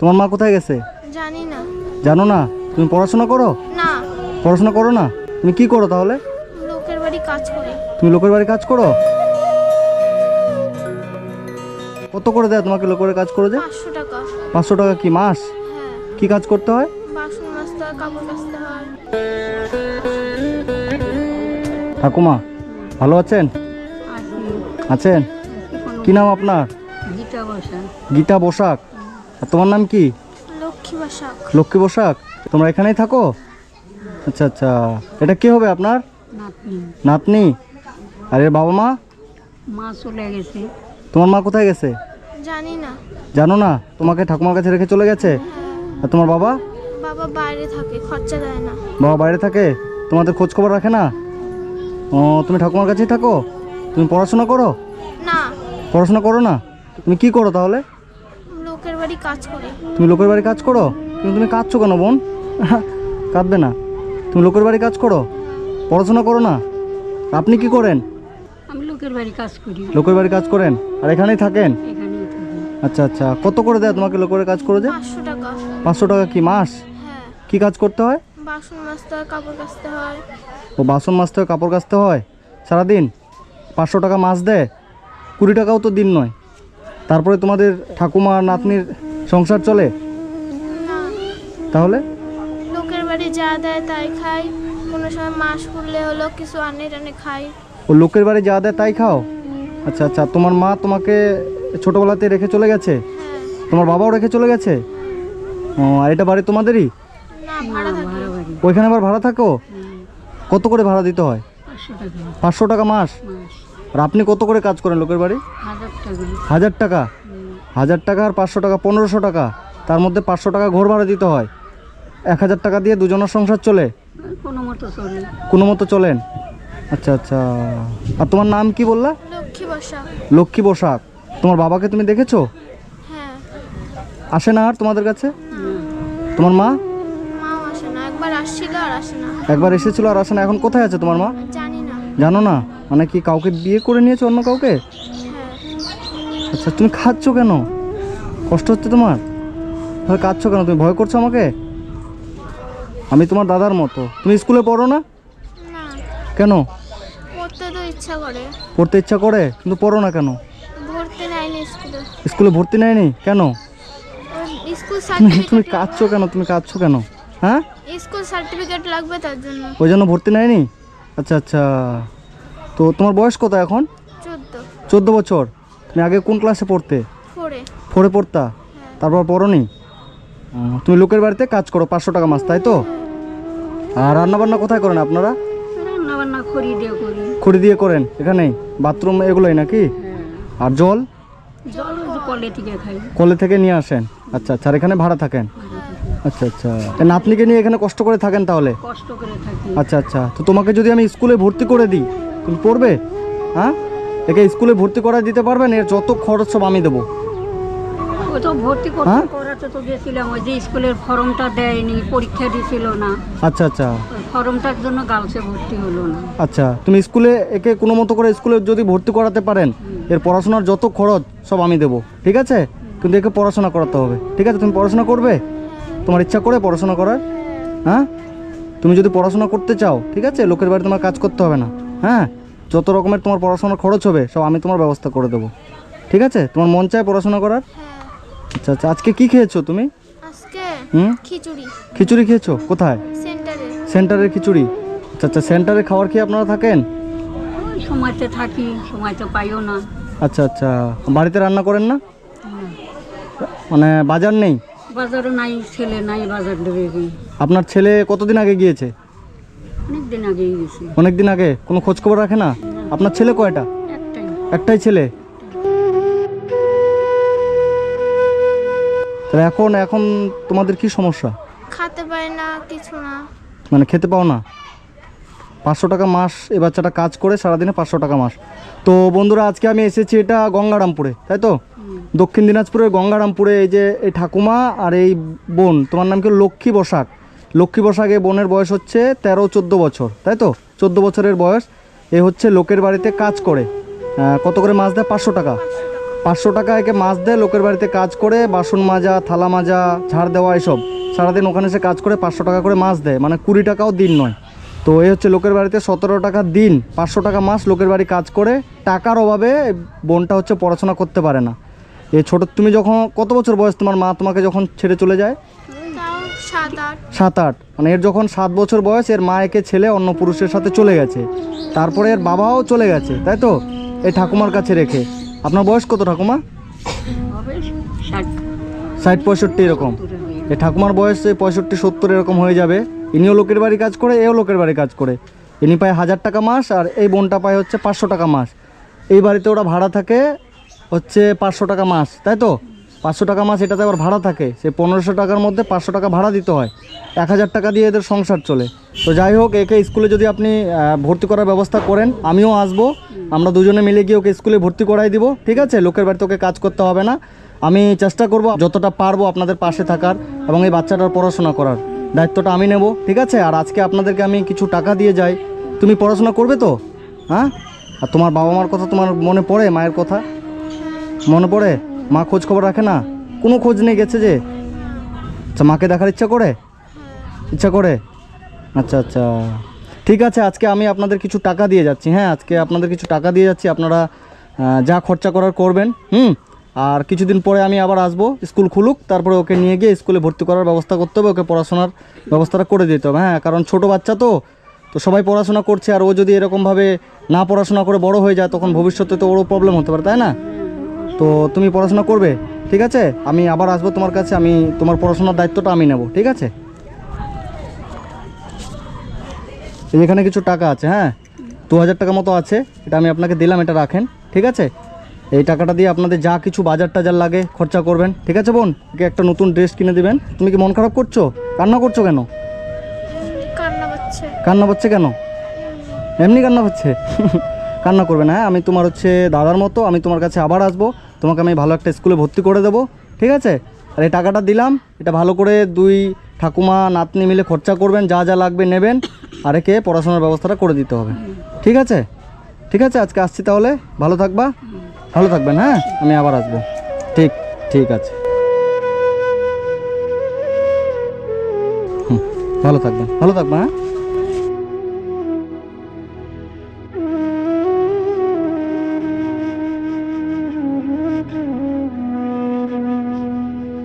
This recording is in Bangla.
তোমার মা কোথায় গেছে? জানি না। জানো না? তুমি পড়াশোনা করো? না। পড়াশোনা করো না? তুমি কি করো তাহলে? লোকের বাড়ি কাজ করি। তুমি লোকের বাড়ি কাজ করো? কত করে দেয় তোমাকে লোকের কাজ করে যে? পাঁচশো টাকা। পাঁচশো টাকা কি মাস? হ্যাঁ। কি কাজ করতে হয়? বাসন মাজতে হয় কাপড় কাচতে হয়। ঠাকুমা ভালো আছেন? আছেন? কি নাম আপনার? গীতা বসা গীতা বসাক। আর তোমার নাম কি? লক্ষ্মী বাসাক। লক্ষ্মী বসাক? তোমরা এখানেই থাকো? আচ্ছা আচ্ছা। এটা কে হবে আপনার? নাতনি। নাতনি। আর এর বাবা মা? মা চলে গেছে। তোমার মা কোথায় গেছে? জানি না। জানো না? তোমাকে ঠাকুমার কাছে রেখে চলে গেছে? আর তোমার বাবা? বাবা বাইরে থাকে খরচা দেয় না। বাবা বাইরে থাকে? তোমাদের খোঁজ খবর রাখে না? ও তুমি ঠাকুমার কাছেই থাকো? তুমি পড়াশোনা করো? না। পড়াশোনা করো না? তুমি কি করো তাহলে? লোকের বাড়ি কাজ করি। তুমি লোকের বাড়ি কাজ করো? কিন্তু তুমি কাঁদছো কেন বোন? কাঁদবে না। তুমি লোকের বাড়ি কাজ করো? পড়াশোনা করো না? আপনি কি করেন? আমি লোকের বাড়ি কাজ করি। লোকের বাড়ি কাজ করেন? আর এখানেই থাকেন? আচ্ছা আচ্ছা। কত করে দেয় তোমাকে লোকের কাজ করে যে? পাঁচশো টাকা। পাঁচশো টাকা কি মাস? হ্যাঁ। কি কাজ করতে হয়? বাসন মাজতে হয় কাপড় কাচতে হয়। ও বাসন মাজতে হয় কাপড় কাচতে হয়? সারাদিন? পাঁচশো টাকা মাছ দেয়? কুড়ি টাকাও তো দিন নয়। তারপরে তোমাদের ঠাকুমা আর নাতনির সংসার চলে? তাহলে? লোকের বাড়ি যা দেয় তাই খাই। কোনো সময় মাস পড়লে হলো কিছু আনে টানে খাই। ও লোকের বাড়ি যা দেয় তাই খাও? আচ্ছা আচ্ছা তোমার মা তোমাকে ছোটোবেলাতে রেখে চলে গেছে? হ্যাঁ। তোমার বাবাও রেখে চলে গেছে? ও আর এটা বাড়ি তোমাদেরই? না ভাড়া থাকে। ভাড়া বাড়ি ওইখানে আবার ভাড়া থাকো? কত করে ভাড়া দিতে হয়? পাঁচশো টাকা। পাঁচশো টাকা মাস? মাস। আর আপনি কত করে কাজ করেন লোকের বাড়ি? হাজার টাকা। হাজার টাকা? আর পাঁচশো টাকা পনেরোশো টাকা। তার মধ্যে পাঁচশো টাকা ঘর ভাড়া দিতে হয়। এক হাজার টাকা দিয়ে দুজনের সংসার চলে? কোনো মতো চলেন? আচ্ছা আচ্ছা। আর তোমার নাম কি বললা? লক্ষ্মী বাসা। বসাক তোমার বাবাকে তুমি দেখেছ? হ্যাঁ। আসে না আর তোমাদের কাছে? তোমার মা? একবার এসেছিল আর আসে না। এখন কোথায় আছে তোমার মা? জানো না? মানে কি কাউকে বিয়ে করে নিয়েছো অন্য কাউকে? আচ্ছা তুমি খাচ্ছ কেন? কষ্ট হচ্ছে তোমার? তাহলে কাঁদছো কেন? তুমি ভয় করছ আমাকে? আমি তোমার দাদার মতো। তুমি স্কুলে পড়ো না? কেন? পড়তে ইচ্ছা করে। কিন্তু পড়ো না কেন? স্কুলে। ভর্তি নেয়নি? কেন? তুমি তুমি কাঁদছো কেন? তুমি কাঁদছো কেন? হ্যাঁ? স্কুল সার্টিফিকেট লাগবে তার জন্য। ওই জন্য ভর্তি নেয়নি? আচ্ছা আচ্ছা। তো তোমার বয়স কত এখন? চোদ্দ। বছর। তুমি আগে কোন ক্লাসে পড়তে? ফোরে পড়তা? তারপর পড়নি? তুমি লোকের বাড়িতে কাজ করো পাঁচশো টাকা মাস তাই তো? আর রান্না বান্না কোথায় করেন আপনারা? রান্না বান্না করি দিয়ে করি। খড়ি দিয়ে করেন? এখানেই বাথরুম এগুলোই নাকি? হ্যাঁ। আর জল? কলে থেকে খাই। কলে থেকে নিয়ে আসেন? আচ্ছা আচ্ছা আর এখানে ভাড়া থাকেন? আচ্ছা আচ্ছা। নাতনিকে নিয়ে এখানে কষ্ট করে থাকেন তাহলে? কষ্ট করে থাকি। আচ্ছা আচ্ছা। তো তোমাকে যদি আমি স্কুলে ভর্তি করে দিই তুমি পড়বে? হ্যাঁ? একে স্কুলে ভর্তি করে দিতে পারবেন এর যত খরচ সব আমি দেবো। তো ভর্তি হ্যাঁ? করাতে তো গেছিলাম ওই যে স্কুলের ফর্মটা দেয়নি পরীক্ষা দিছিল না। আচ্ছা আচ্ছা। ফর্মটার জন্য গার্লসে ভর্তি হলো না। আচ্ছা তুমি স্কুলে একে কোনো মতো করে স্কুলে যদি ভর্তি করাতে পারেন এর পড়াশোনার যত খরচ সব আমি দেবো ঠিক আছে? কিন্তু একে পড়াশোনা করাতে হবে ঠিক আছে? তুমি পড়াশোনা করবে? তোমার ইচ্ছা করে পড়াশোনা করার হ্যাঁ? তুমি যদি পড়াশোনা করতে চাও ঠিক আছে? লোকের বাড়ি তোমার কাজ করতে হবে না। হ্যাঁ যত রকমের তোমার পড়াশোনার খরচ হবে সব আমি তোমার ব্যবস্থা করে দেবো। ঠিক আছে? তোমার মন চায় পড়াশোনা করার? হ্যাঁ। আচ্ছা আচ্ছা আজকে কি খেয়েছো তুমি? হুম? খিচুড়ি। খিচুড়ি খেয়েছো? কোথায়? সেন্টারের খিচুড়ি। আচ্ছা আচ্ছা সেন্টারে খাবার খেয়ে আপনারা থাকেন? ওই সময়তে থাকি সময়তে পাইও না। আচ্ছা আচ্ছা বাড়িতে রান্না করেন না? মানে বাজার নেই? বাজারে নাই ছেলে নাই বাজার দেবে আপনার ছেলে কতদিন আগে গিয়েছে? দিন আগেই গেছে। অনেক দিন আগে? কোনো খোঁজ খবর রাখে না? আপনার ছেলে কয়টা? একটাই একটাই ছেলে? তাহলে এখন এখন তোমাদের কি সমস্যা? খাতে পারে না কিছু না। মানে খেতে পাও না? পাঁচশো টাকা মাস এই বাচ্চাটা কাজ করে সারাদিনে পাঁচশো টাকা মাস। তো বন্ধুরা আজকে আমি এসেছি এটা গঙ্গারামপুরে তাই তো? দক্ষিণ দিনাজপুরের গঙ্গারামপুরে এই যে এই ঠাকুমা আর এই বোন তোমার নাম কি? লক্ষ্মী বসাক। লক্ষ্মী এই বোনের বয়স হচ্ছে তেরো, চোদ্দ বছর, তাই তো? চোদ্দ বছরের বয়স, এ হচ্ছে লোকের বাড়িতে কাজ করে। কত করে মাছ দেয়? পাঁচশো টাকা। পাঁচশো টাকা একে মাছ দেয়, লোকের বাড়িতে কাজ করে, বাসন মাজা, থালা মাজা, ঝাড় দেওয়া, এসব। সারাদিন ওখানে সে কাজ করে, পাঁচশো টাকা করে মাছ দেয় মানে কুড়ি টাকাও দিন নয়। তো এই হচ্ছে লোকের বাড়িতে সতেরো টাকা দিন, পাঁচশো টাকা মাস লোকের বাড়ি কাজ করে, টাকার অভাবে বোনটা হচ্ছে পড়াশোনা করতে পারে না। এই ছোট, তুমি যখন, কত বছর বয়স তোমার মা তোমাকে যখন ছেড়ে চলে যায়? সাত আট? মানে এর যখন সাত বছর বয়স, এর মা একে ছেলে, অন্য পুরুষের সাথে চলে গেছে। তারপরে এর বাবাও চলে গেছে, তাই তো? এই ঠাকুমার কাছে রেখে। আপনার বয়স কত ঠাকুমা? ষাট ষাট পঁয়ষট্টি এরকম। এই ঠাকুমার বয়স পঁয়ষট্টি, সত্তর এরকম হয়ে যাবে। ইনিও লোকের বাড়ি কাজ করে, এও লোকের বাড়ি কাজ করে। ইনি পায় হাজার টাকা মাস, আর এই বোনটা পায় হচ্ছে পাঁচশো টাকা মাস। এই বাড়িতে ওরা ভাড়া থাকে হচ্ছে পাঁচশো টাকা মাস, তাই তো? পাঁচশো টাকা মাস এটাতে আবার ভাড়া থাকে। সে পনেরোশো টাকার মধ্যে পাঁচশো টাকা ভাড়া দিতে হয়। এক হাজার টাকা দিয়ে এদের সংসার চলে। তো যাই হোক, একে স্কুলে যদি আপনি ভর্তি করার ব্যবস্থা করেন, আমিও আসব। আমরা দুজনে মিলে গিয়ে ওকে স্কুলে ভর্তি করাই দিব, ঠিক আছে? লোকের বাড়িতে ওকে কাজ করতে হবে না। আমি চেষ্টা করব যতটা পারব আপনাদের পাশে থাকার এবং এই বাচ্চাটার পড়াশোনা করার। দায়িত্বটা আমি নেব, ঠিক আছে? আর আজকে আপনাদেরকে আমি কিছু টাকা দিয়ে যাই। তুমি পড়াশোনা করবে তো? হ্যাঁ? আর তোমার বাবা মার কথা তোমার মনে পড়ে, মায়ের কথা? মনে পড়ে? মা খোঁজ খবর রাখে না? কোনো খোঁজ নেই গেছে যে? আচ্ছা মাকে দেখার ইচ্ছা করে? ইচ্ছা করে? আচ্ছা আচ্ছা। ঠিক আছে, আজকে আমি আপনাদের কিছু টাকা দিয়ে যাচ্ছি। হ্যাঁ আজকে আপনাদের কিছু টাকা দিয়ে যাচ্ছি। আপনারা যা খরচা করার করবেন, হুম? আর কিছুদিন পরে আমি আবার আসব, স্কুল খুলুক, তারপরে ওকে নিয়ে গিয়ে স্কুলে ভর্তি করার ব্যবস্থা করতে হবে, ওকে পড়াশোনার ব্যবস্থাটা করে দিতে হবে। হ্যাঁ কারণ ছোট বাচ্চা তো তো সবাই পড়াশোনা করছে, আর ও যদি এরকমভাবে না পড়াশোনা করে বড় হয়ে যায়, তখন ভবিষ্যতে তো ওরও প্রবলেম হতে পারে, তাই না? তো তুমি পড়াশোনা করবে ঠিক আছে? আমি আবার আসব তোমার কাছে আমি তোমার পড়াশোনার দায়িত্বটা আমি নেব ঠিক আছে? এখানে কিছু টাকা আছে হ্যাঁ? দু হাজার টাকা মতো আছে এটা আমি আপনাকে দিলাম এটা রাখেন ঠিক আছে? এই টাকাটা দিয়ে আপনাদের যা কিছু বাজার টাজার লাগে খরচা করবেন ঠিক আছে বোন? ওকে একটা নতুন ড্রেস কিনে দিবেন। তুমি কি মন খারাপ করছ? কান্না করছ কেন? কান্না পাচ্ছে কেন? এমনি কান্না পাচ্ছে কান্না করবে না হ্যাঁ? আমি তোমার হচ্ছে দাদার মতো আমি তোমার কাছে আবার আসব। তোমাকে আমি ভালো একটা স্কুলে ভর্তি করে দেবো, ঠিক আছে? আর এই টাকাটা দিলাম, এটা ভালো করে দুই ঠাকুমা, নাতনি মিলে খরচা করবেন, যা যা লাগবে নেবেন, আর একে পড়াশোনার ব্যবস্থাটা করে দিতে হবে, ঠিক আছে? ঠিক আছে, আজকে আসছি তাহলে, ভালো থাকবা, ভালো থাকবেন হ্যাঁ? আমি আবার আসব, ঠিক ঠিক আছে। ভালো থাকবেন ভালো থাকবেন হ্যাঁ?